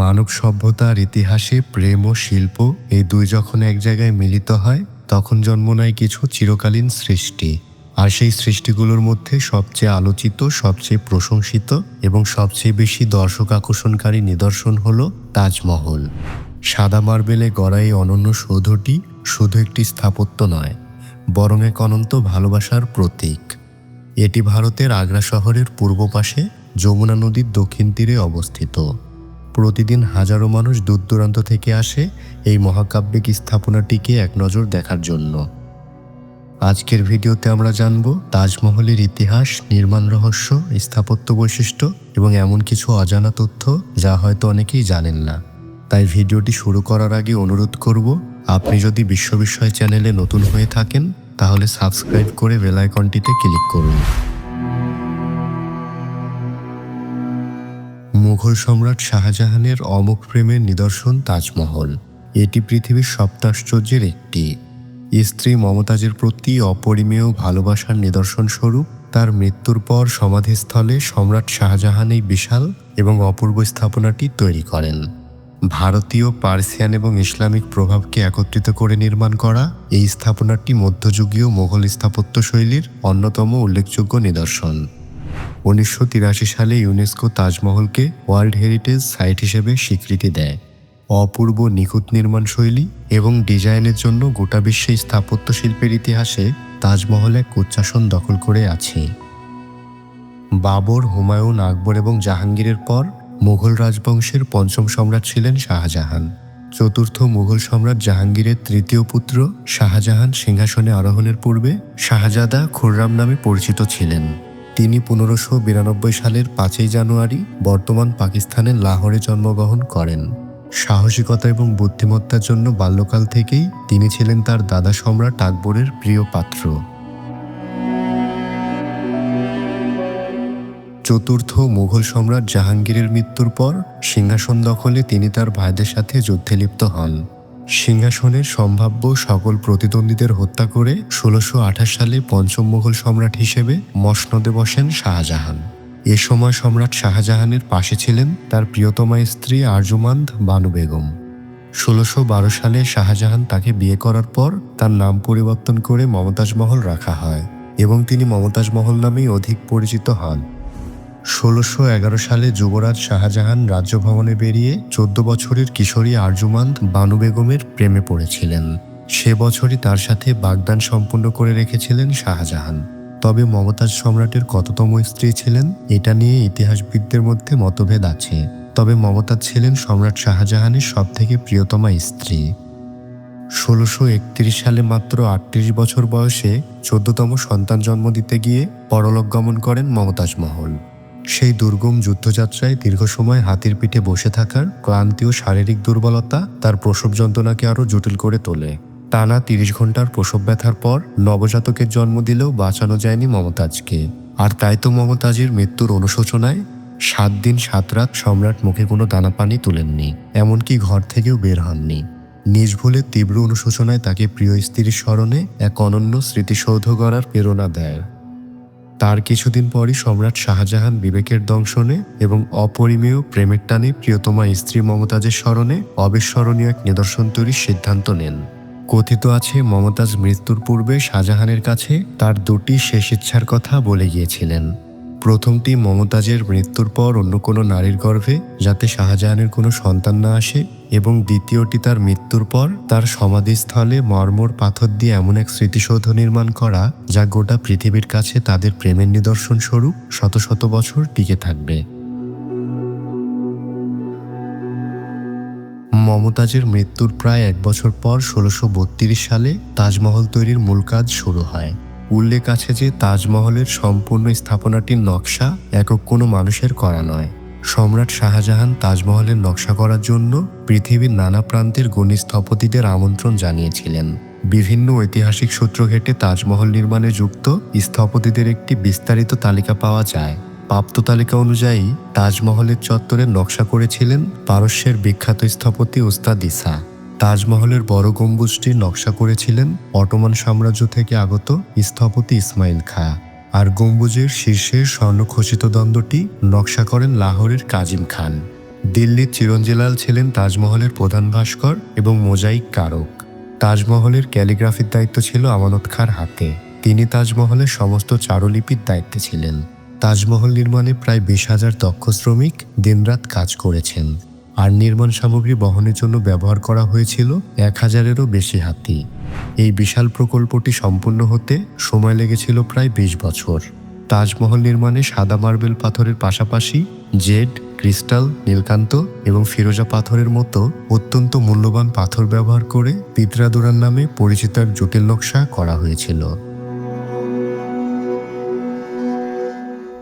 মানব সভ্যতার ইতিহাসে প্রেম ও শিল্প এই দুই যখন এক জায়গায় মিলিত হয়, তখন জন্ম নেয় কিছু চিরকালীন সৃষ্টি। আর সেই সৃষ্টিগুলোর মধ্যে সবচেয়ে আলোচিত, সবচেয়ে প্রশংসিত এবং সবচেয়ে বেশি দর্শক আকর্ষণকারী নিদর্শন হল তাজমহল। সাদা মার্বেলে গড়া এই অনন্য সৌধটি শুধু একটি স্থাপত্য নয়, বরং এক অনন্ত ভালোবাসার প্রতীক। এটি ভারতের আগ্রা শহরের পূর্ব পাশে যমুনা নদীর দক্ষিণ তীরে অবস্থিত। প্রতিদিন হাজারো মানুষ দূর দূরান্ত থেকে আসে এই মহাকাব্যিক স্থাপনাটিকে এক নজর দেখার জন্য। আজকের ভিডিওতে আমরা জানব তাজমহলের ইতিহাস, নির্মাণ রহস্য, স্থাপত্য বৈশিষ্ট্য এবং এমন কিছু অজানা তথ্য যা হয়তো অনেকেই জানেন না। তাই ভিডিওটি শুরু করার আগে অনুরোধ করব, আপনি যদি বিশ্ব বিষয় চ্যানেলে নতুন হয়ে থাকেন, তাহলে সাবস্ক্রাইব করে বেল আইকনটিতে ক্লিক করুন। মুঘল সম্রাট শাহজাহানের অমুক প্রেমের নিদর্শন তাজমহল। এটি পৃথিবীর সপ্তাশ্চর্যের একটি। স্ত্রী মমতাজের প্রতি অপরিমেয় ভালোবাসার নিদর্শন স্বরূপ, তার মৃত্যুর পর সমাধিস্থলে সম্রাট শাহজাহান এই বিশাল এবং অপূর্ব স্থাপনাটি তৈরি করেন। ভারতীয়, পার্সিয়ান এবং ইসলামিক প্রভাবকে একত্রিত করে নির্মাণ করা এই স্থাপনাটি মধ্যযুগীয় মোঘল স্থাপত্য শৈলীর অন্যতম উল্লেখযোগ্য নিদর্শন। উনিশশো তিরাশি সালে ইউনেস্কো তাজমহলকে ওয়ার্ল্ড হেরিটেজ সাইট হিসেবে স্বীকৃতি দেয়। অপূর্ব নিখুঁত নির্মাণ শৈলী এবং ডিজাইনের জন্য গোটা বিশ্বে স্থাপত্য শিল্পের ইতিহাসে তাজমহল এক উচ্চাসন দখল করে আছে। বাবর, হুমায়ুন, আকবর এবং জাহাঙ্গীরের পর মুঘল রাজবংশের পঞ্চম সম্রাট ছিলেন শাহজাহান। চতুর্থ মুঘল সম্রাট জাহাঙ্গীরের তৃতীয় পুত্র শাহজাহান সিংহাসনে আরোহণের পূর্বে শাহজাদা খুররাম নামে পরিচিত ছিলেন। তিনি পনেরোশো বিরানব্বই সালের পাঁচই জানুয়ারি বর্তমান পাকিস্তানের লাহোরে জন্মগ্রহণ করেন। সাহসিকতা এবং বুদ্ধিমত্তার জন্য বাল্যকাল থেকেই তিনি ছিলেন তার দাদা সম্রাট আকবরের প্রিয় পাত্র। চতুর্থ মুঘল সম্রাট জাহাঙ্গীরের মৃত্যুর পর সিংহাসন দখলে তিনি তার ভাইদের সাথে যুদ্ধে লিপ্ত হন। সিংহাসনের সম্ভাব্য সকল প্রতিদ্বন্দ্বীদের হত্যা করে ষোলোশো সালে পঞ্চম মুঘল সম্রাট হিসেবে মসনদে বসেন শাহজাহান। এ সময় সম্রাট শাহজাহানের পাশে ছিলেন তার প্রিয়তমা স্ত্রী আরজুমান্দ বানু বেগম। ষোলোশো বারো সালে শাহজাহান তাকে বিয়ে করার পর তার নাম পরিবর্তন করে মমতাজ মহল রাখা হয় এবং তিনি মমতাজ মহল নামেই অধিক পরিচিত হন। ষোলোশো এগারো সালে যুবরাজ শাহজাহান রাজ্যভবনে বেরিয়ে চোদ্দ বছরের কিশোরী আরজুমান্দ বানু বেগমের প্রেমে পড়েছিলেন। সে বছরই তার সাথে বাগদান সম্পূর্ণ করে রেখেছিলেন শাহজাহান। তবে মমতাজ সম্রাটের কততম স্ত্রী ছিলেন, এটা নিয়ে ইতিহাসবিদদের মধ্যে মতভেদ আছে। তবে মমতাজ ছিলেন সম্রাট শাহজাহানের সবথেকে প্রিয়তমা স্ত্রী। ষোলোশো একত্রিশ সালে মাত্র আটত্রিশ বছর বয়সে চোদ্দতম সন্তান জন্ম দিতে গিয়ে পরলোক গমন করেন মমতাজ মহল। সেই দুর্গম যুদ্ধযাত্রায় দীর্ঘ সময় হাতির পিঠে বসে থাকার ক্লান্তি ও শারীরিক দুর্বলতা তার প্রসব যন্ত্রণাকে আরও জটিল করে তোলে। টানা তিরিশ ঘণ্টার প্রসব ব্যথার পর নবজাতকের জন্ম দিলেও বাঁচানো যায়নি মমতাজকে। আর তাই তো মমতাজের মৃত্যুর অনুশোচনায় সাত দিন সাত রাত সম্রাট মুখে কোনো দানা পানি তুলেননি, এমনকি ঘর থেকেও বের হননি। নিজ ভুলে তীব্র অনুশোচনায় তাকে প্রিয় স্ত্রীর স্মরণে এক অনন্য স্মৃতিসৌধ গড়ার প্রেরণা দেয়। তার কিছুদিন পরই সম্রাট শাহজাহান বিবেকের দংশনে এবং অপরিমেয় প্রেমের টানে প্রিয়তমা স্ত্রী মমতাজের স্মরণে অবিস্মরণীয় এক নিদর্শন তৈরির সিদ্ধান্ত নেন। কথিত আছে, মমতাজ মৃত্যুর পূর্বে শাহজাহানের কাছে তার দুটি শেষ ইচ্ছার কথা বলে গিয়েছিলেন। প্রথমটি মমতাজের মৃত্যুর পর অন্য কোনো নারীর গর্ভে, যাতে শাহজাহানের কোনো সন্তান না আসে, এবং দ্বিতীয়টি তার মৃত্যুর পর তার সমাধিস্থলে মর্মর পাথর দিয়ে এমন এক স্মৃতিসৌধ নির্মাণ করা, যা গোটা পৃথিবীর কাছে তাদের প্রেমের নিদর্শন স্বরূপ শত শত বছর টিকে থাকবে। মমতাজের মৃত্যুর প্রায় এক বছর পর ষোলোশো সালে তাজমহল তৈরির মূল কাজ শুরু হয়। উল্লেখ আছে যে তাজমহলের সম্পূর্ণ স্থাপনাটির নকশা একক কোনো মানুষের করা নয়। সম্রাট শাহজাহান তাজমহলের নকশা করার জন্য পৃথিবীর নানা প্রান্তের গণি স্থপতিদের আমন্ত্রণ জানিয়েছিলেন। বিভিন্ন ঐতিহাসিক সূত্র ঘেটে তাজমহল নির্মাণে যুক্ত স্থপতিদের একটি বিস্তারিত তালিকা পাওয়া যায়। প্রাপ্ত তালিকা অনুযায়ী, তাজমহলের চত্বরের নকশা করেছিলেন পারস্যের বিখ্যাত স্থপতি উস্তাদ ইসা তাজমহলের বড় গম্বুজটি নকশা করেছিলেন অটোমান সাম্রাজ্য থেকে আগত স্থপতি ইসমাইল খা। আর গম্বুজের শীর্ষের স্বর্ণখচিত দ্বন্দ্বটি নকশা করেন লাহোরের কাজিম খান। দিল্লির চিরঞ্জিলাল ছিলেন তাজমহলের প্রধান ভাস্কর এবং মোজাইক কারক। তাজমহলের ক্যালিগ্রাফির দায়িত্ব ছিল আমানত খাঁর হাতে। তিনি তাজমহলের সমস্ত চারুলিপির দায়িত্বে ছিলেন। তাজমহল নির্মাণে প্রায় বিশ হাজার দক্ষ শ্রমিক দিনরাত কাজ করেছেন। আর নির্মাণ সামগ্রী বহনের জন্য ব্যবহার করা হয়েছিল এক হাজারেরও বেশি হাতি। এই বিশাল প্রকল্পটি সম্পূর্ণ হতে সময় লেগেছিল প্রায় বিশ বছর। তাজমহল নির্মাণে সাদা মার্বেল পাথরের পাশাপাশি জেড, ক্রিস্টাল, নীলকান্ত এবং ফিরোজা পাথরের মতো অত্যন্ত মূল্যবান পাথর ব্যবহার করে পিত্রাদুরান নামে পরিচিত এক জটিল নকশা করা হয়েছিল।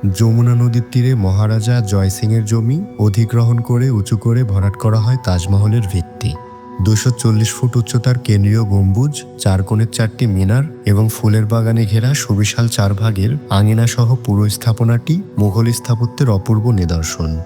যমুনা নদীর তীরে মহারাজা জয়সিংয়ের জমি অধিগ্রহণ করে উঁচু করে ভরাট করা হয় তাজমহলের ভিত্তি। দুশো চল্লিশ ফুট উচ্চতার কেন্দ্রীয় গম্বুজ, চার কোণের চারটি মিনার এবং ফুলের বাগানে ঘেরা সুবিশাল চার ভাগের আঙিনা সহ পুরো স্থাপনাটি মুঘল স্থাপত্যের অপূর্ব নিদর্শন।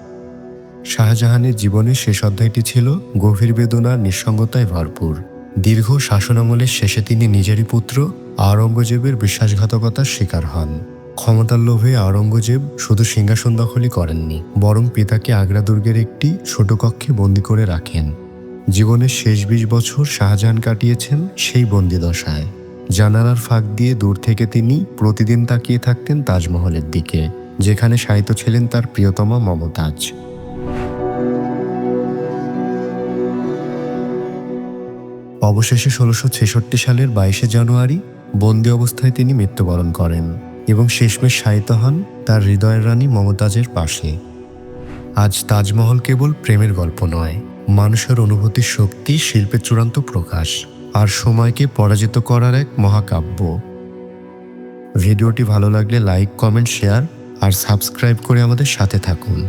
শাহজাহানের জীবনের শেষ অধ্যায়টি ছিল গভীর বেদনা, নিঃসঙ্গতায় ভরপুর। দীর্ঘ শাসনামলের শেষে তিনি নিজেরই পুত্র, আওরঙ্গজেবের বিশ্বাসঘাতকতার শিকার হন। ক্ষমতার লোভে আওরঙ্গজেব শুধু সিংহাসন দখলই করেননি, বরং পিতাকে আগ্রা দুর্গের একটি ছোট কক্ষে বন্দি করে রাখেন। জীবনের শেষ বিশ বছর শাহজাহান কাটিয়েছেন সেই বন্দিদশায় জানালার ফাঁক দিয়ে দূর থেকে তিনি প্রতিদিন তাকিয়ে থাকতেন তাজমহলের দিকে, যেখানে শায়িত ছিলেন তার প্রিয়তমা মমতাজ। অবশেষে ষোলোশো ছেষট্টি সালের বাইশে জানুয়ারি বন্দি অবস্থায় তিনি মৃত্যুবরণ করেন। এবং শেষমেশ শায়িত হন তার হৃদয়ের রানী মমতাজের পাশে। আজ তাজমহল কেবল প্রেমের গল্প নয়, মানুষের অনুভূতির শক্তি, শিল্পের চূড়ান্ত প্রকাশ আর সময়কে পরাজিত করার এক মহাকাব্য। ভিডিওটি ভালো লাগলে লাইক, কমেন্ট, শেয়ার আর সাবস্ক্রাইব করে আমাদের সাথে থাকুন।